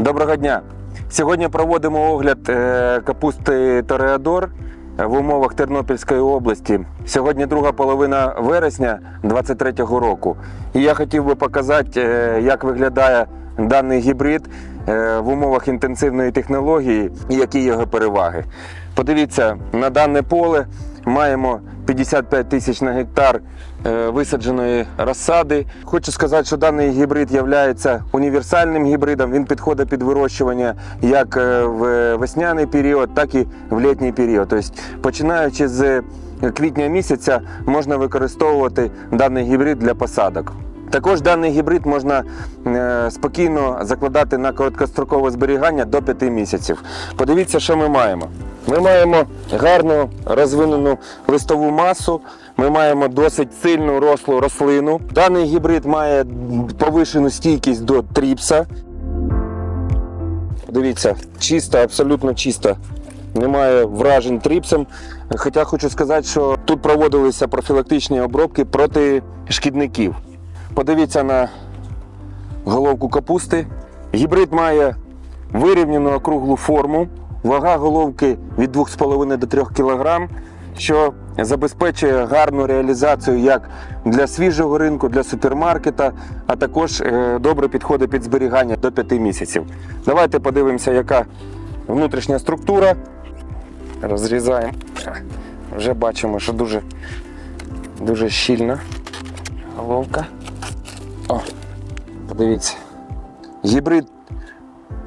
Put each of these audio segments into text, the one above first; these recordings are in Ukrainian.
Доброго дня. Сьогодні проводимо огляд е, капусти Тореадор в умовах Тернопільської області. Сьогодні друга половина вересня 2023 року. І я хотів би показати, е, як виглядає даний гібрид е, в умовах інтенсивної технології і які його переваги. Подивіться, на дане поле маємо 55 тисяч на гектар е, висадженої розсади. Хочу сказати, що даний гібрид є універсальним гібридом. Він підходить під вирощування як е, в весняний період, так і в літній період. Тобто, починаючи з квітня місяця, можна використовувати даний гібрид для посадок. Також даний гібрид можна е, спокійно закладати на короткострокове зберігання до 5 місяців. Подивіться, що ми маємо. Ми маємо гарну розвинену листову масу. Ми маємо досить сильну рослу рослину. Даний гібрид має повишену стійкість до тріпса. Дивіться, чисто, абсолютно чисто. Немає вражень тріпсом. Хоча хочу сказати, що тут проводилися профілактичні обробки проти шкідників. Подивіться на головку капусти. Гібрид має вирівняну округлу форму. Вага головки від 2,5 до 3 кг, що забезпечує гарну реалізацію як для свіжого ринку, для супермаркета, а також е, добре підходить під зберігання до 5 місяців. Давайте подивимося, яка внутрішня структура. Розрізаємо. Вже бачимо, що дуже, дуже щільна головка. О, подивіться. Гібрид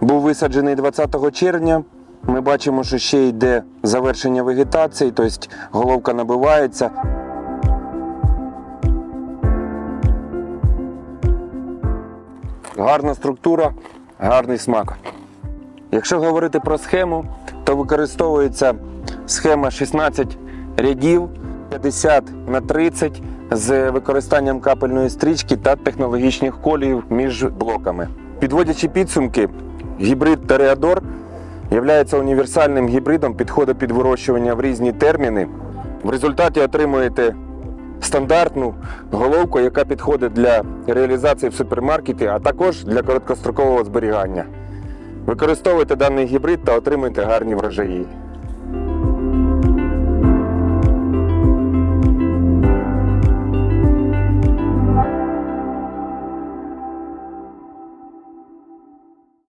був висаджений 20 червня. Ми бачимо, що ще йде завершення вегетації, тобто головка набивається. Гарна структура, гарний смак. Якщо говорити про схему, то використовується схема 16 рядів 50 на 30 з використанням капельної стрічки та технологічних колів між блоками. Підводячи підсумки, гібрид Тореадор є універсальним гібридом, підходить під вирощування в різні терміни. В результаті отримуєте стандартну головку, яка підходить для реалізації в супермаркеті, а також для короткострокового зберігання. Використовуйте даний гібрид та отримуйте гарні врожаї.